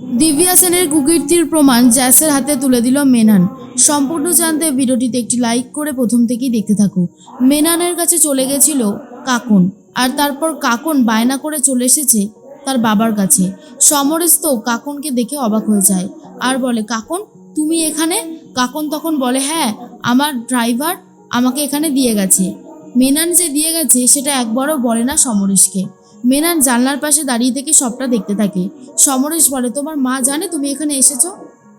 দিব্যা সেনের কুকীর্তির প্রমাণ জ্যাসের হাতে তুলে দিল মেনান। সম্পূর্ণ জানতে ভিডিওটিতে একটি লাইক করে প্রথম থেকেই দেখতে থাকো। মেনানের কাছে চলে গেছিল কাকন, আর তারপর কাকন বায়না করে চলে এসেছে তার বাবার কাছে। সমরেশ তো কাকনকে দেখে অবাক হয়ে যায়, আর বলে, কাকন, তুমি এখানে? কাকন তখন বলে হ্যাঁ আমার ড্রাইভার আমাকে এখানে দিয়ে গেছে। মেনান যে দিয়ে গেছে, সেটা একবারও বলে না সমরেশকে। মেনান জানলার পাশে দাঁড়িয়ে থেকে সবটা দেখতে থাকে। সমরেশ বলে, তোমার মা জানে তুমি এখানে এসেছ?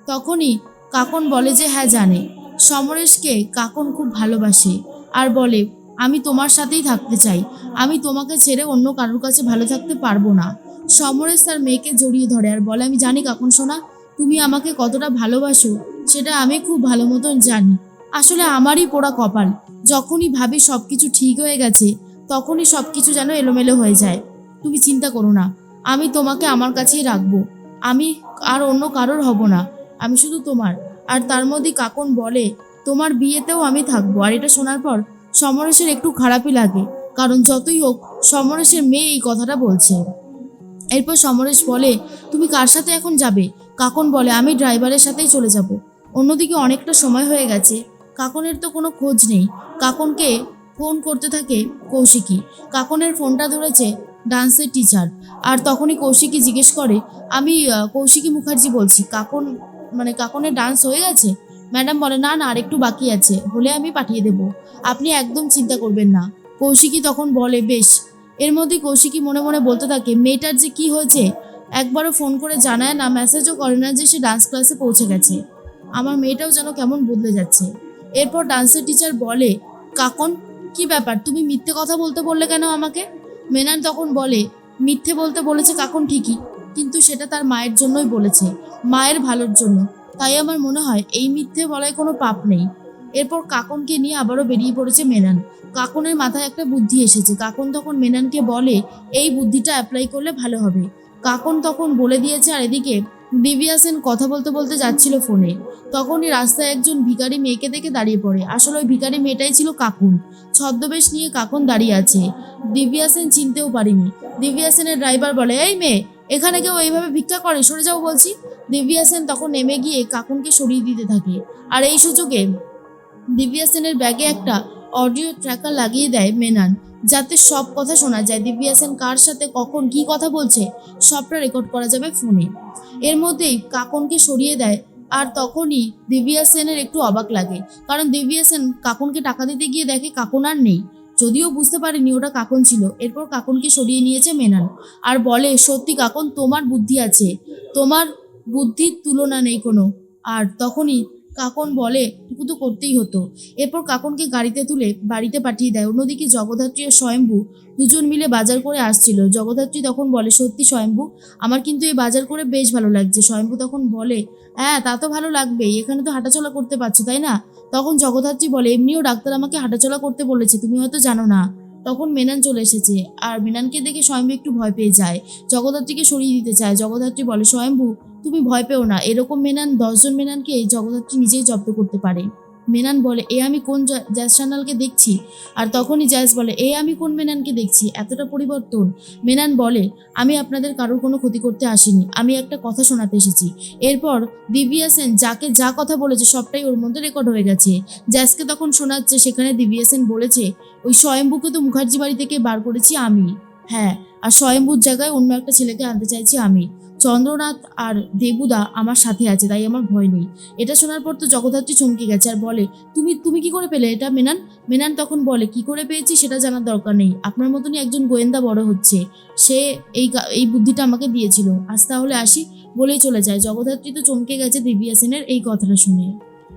তখনই কাকন বলে যে হ্যাঁ জানে। সমরেশকে কাকন খুব ভালোবাসে আর বলে, আমি তোমার সাথেই থাকতে চাই। আমি তোমাকে ছেড়ে অন্য কারোর কাছে ভালো থাকতে পারব না। সমরেশ তার মেয়েকে জড়িয়ে ধরে আর বলে, আমি জানি কাকন সোনা, তুমি আমাকে কতটা ভালোবাসো, সেটা আমি খুব ভালো মতন জানি। আসলে আমারই পোড়া কপাল। যখনই ভাবি সব কিছু ঠিক হয়ে গেছে, তখনই সব কিছু যেন এলোমেলো হয়ে যায়। তুমি চিন্তা করো না। আমি তোমাকে আমার কাছেই রাখব। আমি আর অন্য কারোর হব না। আমি শুধু তোমার। আর তার মধ্যে কাকন বলে, তোমার বিয়েতেও আমি থাকব। আর এটা শোনার পর সমরেশের একটু খারাপই লাগে। কারণ যতই হোক, সমরেশের মেয়ে এই কথাটা বলছে। এরপর সমরেশ বলে, তুমি কার সাথে এখন যাবে? কাকন বলে, আমি ড্রাইভারের সাথেই চলে যাব। অন্যদিকে অনেকটা সময় হয়ে গেছে। কাকনের তো কোনো খোঁজ নেই। কাকনকে ফোন করতে থাকে কৌশিকী। কাকনের ফোনটা ধরেছে ডান্সের টিচার আর তখনই কৌশিকী জিজ্ঞেস করে, আমি কৌশিকী মুখার্জি বলছি, কাকন মানে কাকনের ডান্স হয়ে গেছে? ম্যাডাম বলে, না না আর একটু বাকি আছে, হলে আমি পাঠিয়ে দেব। আপনি একদম চিন্তা করবেন না। কৌশিকী তখন বলে, বেশ। এর মধ্যে কৌশিকী মনে মনে বলতে থাকে, মেয়েটার যে কি হয়েছে? একবারও ফোন করে জানায় না মেসেজও করে না যে সে ডান্স ক্লাসে পৌঁছে গেছে। আমার মেয়েটাও যেন কেমন বদলে যাচ্ছে। এরপর ডান্সের টিচার বলে, কাকন, কি ব্যাপার? তুমি মিথ্যে কথা বলতে বললে কেন আমাকে? মেনান তখন বলে, মিথ্যে বলতে বলেছে কাকুন ঠিকই, কিন্তু সেটা তার মায়ের জন্যই বলেছে, মায়ের ভালোর জন্য। তাই আমার মনে হয় এই মিথ্যে বলায় কোনো পাপ নেই। এরপর কাকনকে নিয়ে আবারও বেরিয়ে পড়েছে মেনান। কাকনের মাথায় একটা বুদ্ধি এসেছে। কাকন তখন মেনানকে বলে, এই বুদ্ধিটা অ্যাপ্লাই করলে ভালো হবে। কাকন তখন বলে দিয়েছে আর এদিকে দিব্যা সেন কথা বলতে বলতে যাচ্ছিল ফোনে। তখনই রাস্তায় একজন ভিকারি মেয়েকে দেখে দাঁড়িয়ে পড়ে। আসলে ওই ভিখারি মেয়েটাই ছিল কাকুন। ছদ্মবেশ নিয়ে কাকুন দাঁড়িয়ে আছে। দিব্যা সেন চিনতেও পারিনি। দিব্যা সেনের ড্রাইভার বলে, এই মেয়ে, এখানে কেউ এইভাবে ভিক্ষা করে? সরে যাও বলছি। দিব্যা সেন তখন নেমে গিয়ে কাকুনকে সরিয়ে দিতে থাকে। আর এই সুযোগে দিব্যা সেনের ব্যাগে একটা অডিও ট্র্যাকার লাগিয়ে দেয় মেনান, যাতে সব কথা শোনা যায়। দিব্যা সেন কার সাথে, কখন, কি কথা বলছে, সবটা রেকর্ড করা যাবে ফোনে। এর মধ্যেই কাকনকে সরিয়ে দেয়, আর তখনই দিব্যা সেনের একটু অবাক লাগে। কারণ দিব্যা সেন কাকনকে টাকা দিতে গিয়ে দেখে কাকন আর নেই। যদিও বুঝতে পারেনি ওটা কাকন ছিল। এরপর কাকনকে সরিয়ে নিয়েছে মেনান। আর বলে, সত্যি কাকন, তোমার বুদ্ধি আছে। তোমার বুদ্ধির তুলনা নেই কোনো। আর তখনই কাকন বলে, টুকু তো করতেই হতো। এরপর কাকনকে গাড়িতে তুলে বাড়িতে পাঠিয়ে দেয়। অন্যদিকে জগদ্ধাত্রী ও স্বয়ম্ভু দুজন মিলে বাজার করে আসছিল। জগদ্ধাত্রী তখন বলে, সত্যি স্বয়ম্ভু, আমার কিন্তু এই বাজার করে বেশ ভালো লাগছে। স্বয়ম্ভু তখন বলে হ্যাঁ তা তো ভালো লাগবেই, এখানে তো হাঁটাচলা করতে পারছ, তাই না? তখন জগদ্ধাত্রী বলে, এমনিও ডাক্তার আমাকে হাঁটাচলা করতে বলেছে, তুমি হয়তো জানো না। তখন মেনান চলে এসেছে। আর মেনানকে দেখে স্বয়ম্ভু একটু ভয় পেয়ে যায়। জগদ্ধাত্রীকে সরিয়ে দিতে চায়। জগদ্ধাত্রী বলে, স্বয়ম্ভু, তুমি ভয় পেও না। এরকম মেনান, দশজন মেনানকে জগদ্ধাত্রী নিজেই জব্দ করতে পারে। মেনান বলে, এ আমি কোন জ্যাজ সান্যালকে দেখছি, আর তখনই জ্যাজ বলে, এ আমি কোন মেনানকে দেখছি? এতটা পরিবর্তন। মেনান বলে, আমি আপনাদের কারোর কোনো ক্ষতি করতে আসিনি। আমি একটা কথা শোনাতে এসেছি। এরপর দিব্যা সেন যাকে যা কথা বলেছে সবটাই ওর মধ্যে রেকর্ড হয়ে গেছে। জ্যাজকে তখন শোনাচ্ছে, সেখানে দিব্যা সেন বলেছে, ওই স্বয়ম্ভুকে তো মুখার্জি বাড়ি থেকে বার করেছি আমি। হ্যাঁ আর স্বয়ম্ভুর জায়গায় অন্য একটা ছেলেকে আনতে চাইছি আমি। চন্দ্রনাথ আর দেবুদা আমার সাথে আছে, তাই আমার ভয় নেই। এটা শোনার পর তো জগদ্ধাত্রী চমকে গেছে আর বলে, তুমি তুমি কি করে পেলে এটা, মেনান? মেনান তখন বলে, কি করে পেয়েছি সেটা জানার দরকার নেই। আপনার মতনই একজন গোয়েন্দা বড় হচ্ছে। সে এই এই বুদ্ধিটা আমাকে দিয়েছিল। আজ তাহলে আসি। বলেই চলে যায়। জগদ্ধাত্রী তো চমকে গেছে দিব্যা সেনের এই কথাটা শুনে।